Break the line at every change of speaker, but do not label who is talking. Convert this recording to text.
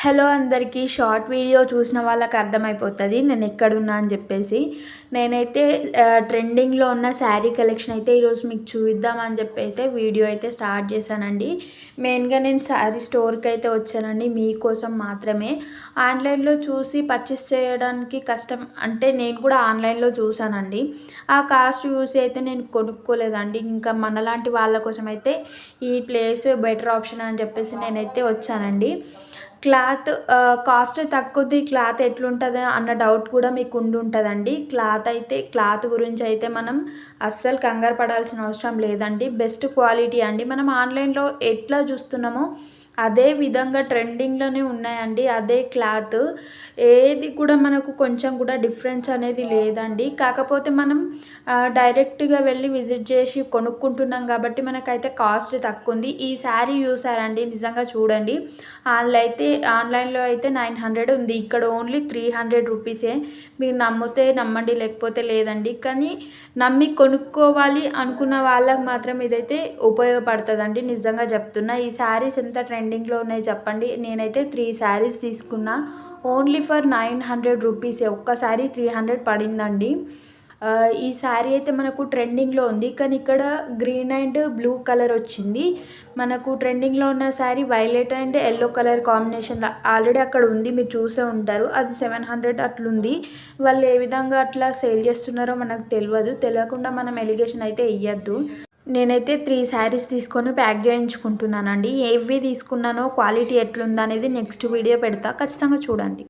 Hello అందరికీ short video చూసిన వాళ్ళకి అర్థమైపోతుంది నేను ఎక్కడున్నా అని చెప్పేసి. నేనైతే ట్రెండింగ్లో ఉన్న శారీ కలెక్షన్ అయితే ఈరోజు మీకు చూద్దామని చెప్పి అయితే వీడియో అయితే స్టార్ట్ చేశానండి. మెయిన్గా నేను శారీ స్టోర్కి అయితే వచ్చానండి మీకోసం మాత్రమే. ఆన్లైన్లో చూసి పర్చేస్ చేయడానికి కష్టం అంటే నేను కూడా ఆన్లైన్లో చూసానండి ఆ కాస్ట్ చూసి అయితే నేను కొనుక్కోలేదండి. ఇంకా మనలాంటి వాళ్ళ కోసం అయితే ఈ ప్లేస్ బెటర్ ఆప్షన్ అని చెప్పేసి నేనైతే వచ్చానండి. క్లాత్ కాస్ట్ తక్కువది క్లాత్ ఎట్లుంటుంది అన్న డౌట్ కూడా మీకు ఉండి ఉంటుందండి క్లాత్ అయితే క్లాత్ గురించి అయితే మనం అస్సలు కంగారు పడాల్సిన అవసరం లేదండి. బెస్ట్ క్వాలిటీ అండి. మనం ఆన్లైన్లో ఎట్లా చూస్తున్నామో అదే విధంగా ట్రెండింగ్లోనే ఉన్నాయండి. అదే క్లాత్. ఏది కూడా మనకు కొంచెం కూడా డిఫరెన్స్ అనేది లేదండి. కాకపోతే మనం డైరెక్ట్గా వెళ్ళి విజిట్ చేసి కొనుక్కుంటున్నాం కాబట్టి మనకైతే కాస్ట్ తక్కువ ఉంది ఈ శారీ చూసారండి నిజంగా చూడండి. ఆన్లైన్ అయితే ఆన్లైన్లో అయితే నైన్ హండ్రెడ్ ఉంది. ఇక్కడ ఓన్లీ త్రీ హండ్రెడ్ రూపీసే. మీరు నమ్మితే నమ్మండి లేకపోతే లేదండి. కానీ నమ్మి కొనుక్కోవాలి అనుకున్న వాళ్ళకి మాత్రం ఇదైతే ఉపయోగపడుతుందండి. నిజంగా చెప్తున్నా ఈ శారీస్ ఎంత ట్రెండ్ ట్రెండింగ్లో ఉన్నాయి చెప్పండి. నేనైతే త్రీ శారీస్ తీసుకున్నా. ఓన్లీ ఫర్ నైన్ హండ్రెడ్ రూపీసే. ఒక్క శారీ త్రీ హండ్రెడ్ పడిందండి. ఈ శారీ అయితే మనకు ట్రెండింగ్లో ఉంది. కానీ ఇక్కడ గ్రీన్ అండ్ బ్లూ కలర్ వచ్చింది. మనకు ట్రెండింగ్లో ఉన్న sari violet and yellow colour combination already అక్కడ ఉంది. మీరు చూసే ఉంటారు. అది సెవెన్ హండ్రెడ్ అట్లుంది. వాళ్ళు ఏ విధంగా అట్లా సేల్ చేస్తున్నారో మనకు తెలియదు తెలియకుండా మనం ఎలిగేషన్ అయితే ఇవ్వద్దు నేనైతే త్రీ శారీస్ తీసుకొని ప్యాక్ చేయించుకుంటున్నానండి. ఏవి తీసుకున్నానో క్వాలిటీ ఎట్లుందనేది నెక్స్ట్ వీడియో పెడతా. ఖచ్చితంగా చూడండి.